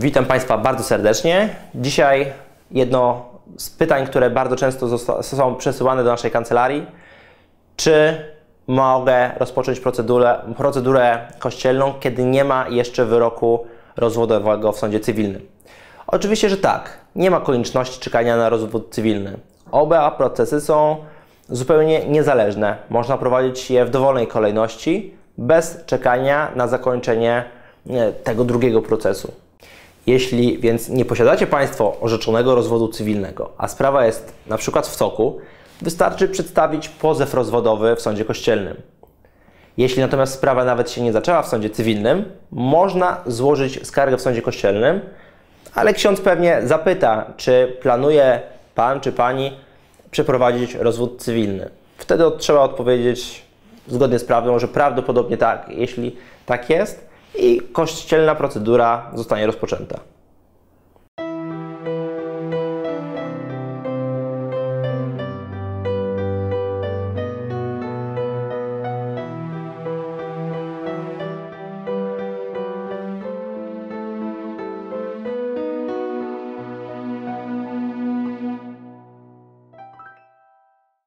Witam Państwa bardzo serdecznie. Dzisiaj jedno z pytań, które bardzo często są przesyłane do naszej kancelarii. Czy mogę rozpocząć procedurę, procedurę kościelną, kiedy nie ma jeszcze wyroku rozwodowego w sądzie cywilnym? Oczywiście, że tak. Nie ma konieczności czekania na rozwód cywilny. Oba procesy są zupełnie niezależne. Można prowadzić je w dowolnej kolejności, bez czekania na zakończenie e, tego drugiego procesu. Jeśli więc nie posiadacie Państwo orzeczonego rozwodu cywilnego, a sprawa jest na przykład w toku, wystarczy przedstawić pozew rozwodowy w sądzie kościelnym. Jeśli natomiast sprawa nawet się nie zaczęła w sądzie cywilnym, można złożyć skargę w sądzie kościelnym, ale ksiądz pewnie zapyta, czy planuje Pan czy Pani przeprowadzić rozwód cywilny. Wtedy trzeba odpowiedzieć zgodnie z prawdą, że prawdopodobnie tak. Jeśli tak jest, i kościelna procedura zostanie rozpoczęta.